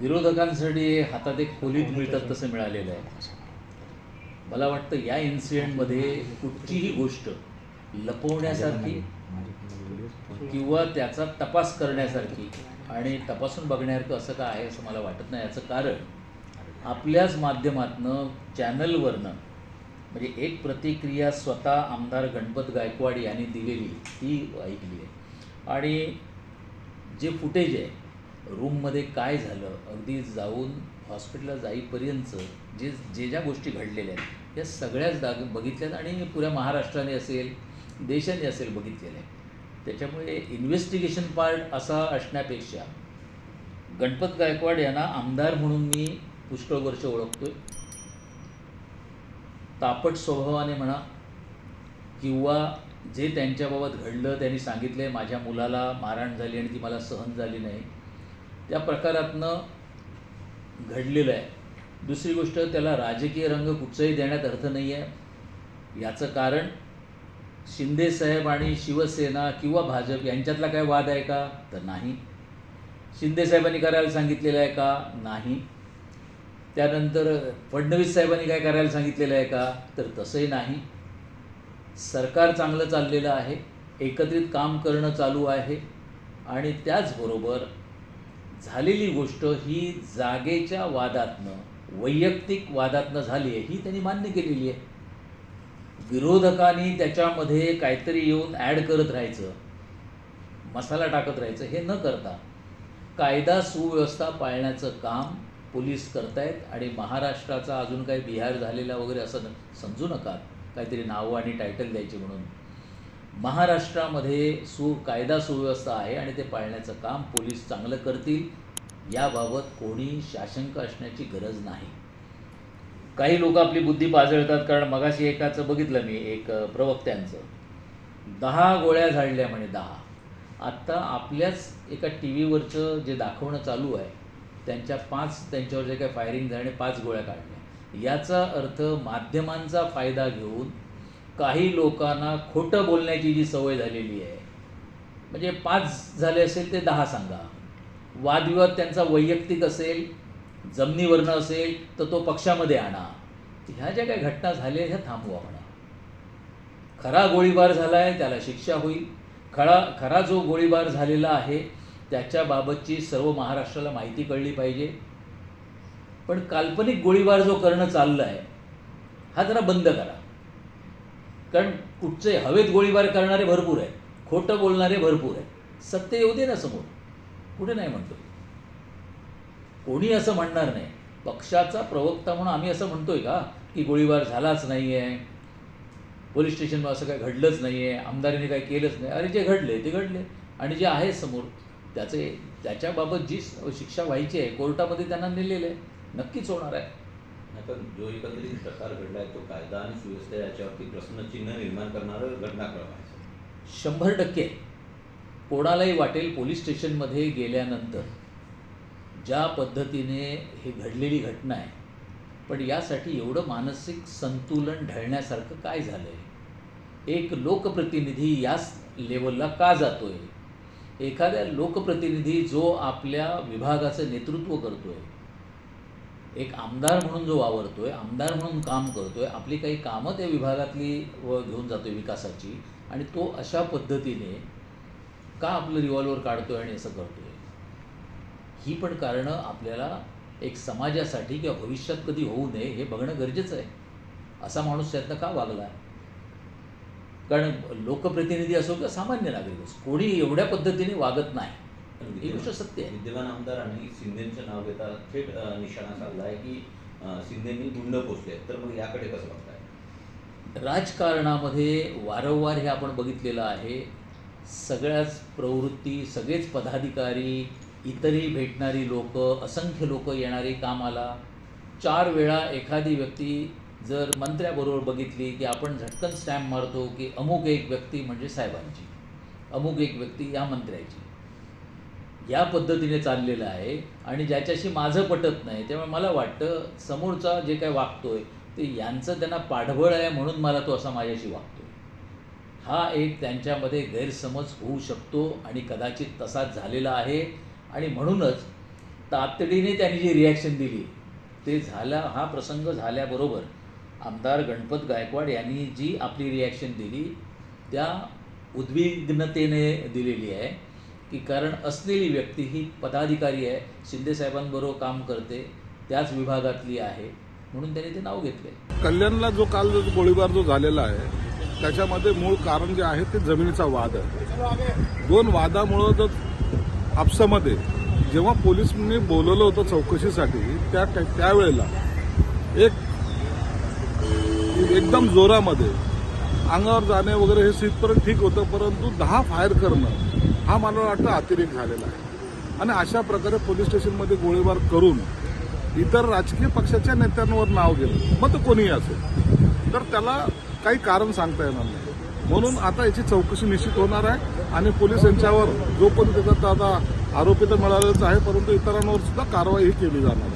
विरोधकांसाठी हातात एक खोलीत मिळतात तसं मिळालेलं आहे. मला वाटतं या इन्सिडेंटमध्ये कुठचीही गोष्ट लपवण्यासारखी किंवा त्याचा तपास करण्यासारखी आणि तपासून बघण्यासारखं असं काय आहे असं मला वाटत नाही. याचं कारण आपल्याच माध्यमातनं चॅनलवरनं म्हणजे एक प्रतिक्रिया स्वतः आमदार गणपत गायकवाड यांनी दिलेली ती ऐकली आहे. आणि जे फुटेज आहे रूममध्ये काय झालं अगदी जाऊन हॉस्पिटलला जाईपर्यंत जे जे ज्या गोष्टी घडलेल्या आहेत या सगळ्याच दाग बघितल्यात आणि पुऱ्या महाराष्ट्राने असेल देशाने असेल बघितलेलं आहे त्याच्यामुळे इन्व्हेस्टिगेशन पार्ट असा असण्यापेक्षा गणपत गायकवाड यांना आमदार म्हणून मी पुष्कळ वर्ष ओळखतोय. तापट स्वभावाने म्हणा किंवा जे त्यांच्याबाबत घडलं त्यांनी सांगितलं आहे माझ्या मुलाला मारहाण झाली आणि ती मला सहन झाली नाही. त्या प्रकारातनं घडलेलं आहे. दुसरी गोष्ट त्याला राजकीय रंग कुठचाही देण्यात अर्थ नाही आहे याचं कारण शिंदे साहेब आणि शिवसेना किंवा भाजप यांच्यातला काय वाद आहे का? तर नाही. शिंदे साहेबांनी करायला सांगितलेलं आहे का? नाही. त्यानंतर फडणवीस साहेबांनी काय करायला सांगितलेलं आहे का? तर तसंही नाही. सरकार चांगलं चाललेलं आहे. एकत्रित काम करणं चालू आहे. आणि त्याचबरोबर झालेली गोष्ट ही जागेच्या वादातनं वैयक्तिक वादातनं झाली आहे ही त्यांनी मान्य केलेली आहे. विरोधकांनी त्याच्यामध्ये काहीतरी येऊन ॲड करत राहायचं मसाला टाकत राहायचं हे न करता कायदा सुव्यवस्था पाळण्याचं काम पोलीस करतायत आणि महाराष्ट्राचा अजून काही बिहार झालेला वगैरे असं समजू नका. काहीतरी नावं आणि टायटल द्यायची म्हणून. महाराष्ट्रामध्ये सु कायदा सुव्यवस्था आहे आणि ते पाळण्याचं काम पोलीस चांगलं करतील याबाबत कोणी शाशंक असण्याची गरज नाही. काही लोक आपली बुद्धी पाजळतात कारण मगाशी एकाचं बघितलं मी एक प्रवक्त्यांचं. दहा गोळ्या झाडल्या म्हणे दहा. आत्ता आपल्याच एका टी व्हीवरचं जे दाखवणं चालू आहे त्यांच्या पाच त्यांच्यावर जे काही फायरिंग झाल्याने पाच गोळ्या काढल्या. याचा अर्थ माध्यमांचा फायदा घेऊन काही लोकांना खोटं बोलण्याची जी सवय झालेली आहे म्हणजे पाच झाले असेल ते दहा सांगा. वादविवाद त्यांचा वैयक्तिक असेल जमिनीवरनं असेल तर तो पक्षामध्ये आणा. ह्या ज्या काही घटना झाल्या ह्या थांबवा म्हणा. खरा गोळीबार झाला आहे त्याला शिक्षा होईल. खरा खरा जो गोळीबार झालेला आहे त्याच्याबाबतची सर्व महाराष्ट्राला माहिती कळली पाहिजे. पण काल्पनिक गोळीबार जो करणं चाललं आहे हा जरा बंद करा. कारण कुठचे हवेत गोळीबार करणारे भरपूर आहे खोटं बोलणारे भरपूर आहे सत्य येऊ दे ना समोर. कुठे नाही म्हणतो? कोणी असं म्हणणार नाही. पक्षाचा प्रवक्ता म्हणून आम्ही असं म्हणतोय का? की गोळीबार झालाच नाही आहे पोलीस स्टेशनवर असं काही घडलंच नाही आहे आमदारीने काही केलंच नाही. अरे जे घडले ते घडले. आणि जे आहे समोर त्याचे त्याच्याबाबत जी शिक्षा व्हायची आहे कोर्टामध्ये त्यांना नेलेलं आहे. नक्कीच होणार आहे. नाही जो एकंदरीत प्रकार घडला आहे तो कायदा आणि सुव्यवस्था याच्यावरती प्रश्नचिन्ह निर्माण करणारं घटनाक्रम आहे शंभर टक्के. कोणालाही वाटेल पोलीस स्टेशनमध्ये गेल्यानंतर ज्या पद्धतीने हे घडलेली घटना आहे पण यासाठी एवढं मानसिक संतुलन ढळण्यासारखं काय झालं आहे एक लोकप्रतिनिधी याच लेवलला का जातो आहे एखाद्या लोकप्रतिनिधी जो आपल्या विभागाचं नेतृत्व करतो आहे एक आमदार म्हणून जो वावरतोय आमदार म्हणून काम करतोय आपली काही कामं त्या विभागातली व घेऊन जातोय विकासाची आणि तो अशा पद्धतीने का आपलं रिव्हॉल्वर काढतोय आणि असं करतोय? ही पण कारणं आपल्याला एक समाजासाठी किंवा भविष्यात कधी होऊ नये हे बघणं गरजेचं आहे. असा माणूस त्यातनं का वागला कारण लोकप्रतिनिधी असो किंवा सामान्य नागरिक असो कोणी एवढ्या पद्धतीने वागत नाही. ही गोष्ट सत्य आहे. विद्यमान आमदारांनी शिंदेचं नाव घेता थेट निशाणा साधलाय की अ, शिंदेनी गुंड पोचले तर मग याकडे कसं बघताय? राजकारणामध्ये वारंवार हे आपण बघितलेलं आहे. सगळ्याच प्रवृत्ती सगळेच पदाधिकारी इतरही भेटणारी लोक असंख्य लोक येणारी कामाला. चार वेळा एखादी व्यक्ती जर मंत्र्याबरोबर बघितली की आपण झटकन स्टॅम्प मारतो की अमुक एक व्यक्ती म्हणजे साहेबांची अमुक एक व्यक्ती या मंत्र्याची. या पद्धतीने चाललेलं आहे आणि ज्याच्याशी माझं पटत नाही त्यामुळे मला वाटतं समोरचा जे काय वागतोय ते यांचं त्यांना पाठबळ आहे म्हणून मला तो असा माझ्याशी वागतो हा एक त्यांच्यामध्ये गैरसमज होऊ शकतो आणि कदाचित तसाच झालेला आहे. आणि म्हणूनच तातडीने त्यांनी जी रिॲक्शन दिली ते झाला हा प्रसंग झाल्याबरोबर आमदार गणपत गायकवाड यांनी जी आपली रिॲक्शन दिली त्या उद्विग्नतेने दिलेली आहे. की कारण असलेली व्यक्ती ही पदाधिकारी आहे शिंदेसाहेबांबरोबर काम करते त्याच विभागातली आहे म्हणून त्यांनी ते नाव घेतले कल्याणला जो काल जो गोळीबार जो झालेला आहे त्याच्यामध्ये मूळ कारण जे आहे ते जमिनीचा वाद आहे. दोन वादामुळं जर आपसामध्ये जेव्हा पोलिसांनी बोलवलं होतं चौकशीसाठी त्या त्यावेळेला एक एकदम जोरामध्ये अंगावर जाणे वगैरे हे सीटपर्यंत ठीक होतं परंतु दहा फायर करणं हा मला वाटतं अतिरेक झालेला आहे. आणि अशा प्रकारे पोलीस स्टेशनमध्ये गोळीबार करून इतर राजकीय पक्षाच्या नेत्यांवर नाव गेलं मग तो कोणीही असेल. तर त्याला काही कारण सांगता येणार नाही. म्हणून आता याची चौकशी निश्चित होणार आहे आणि पोलीस यांच्यावर जो पण त्याचा आता आरोपी तर मिळालेच आहे परंतु इतरांवर सुद्धा कारवाई ही केली जाणार आहे.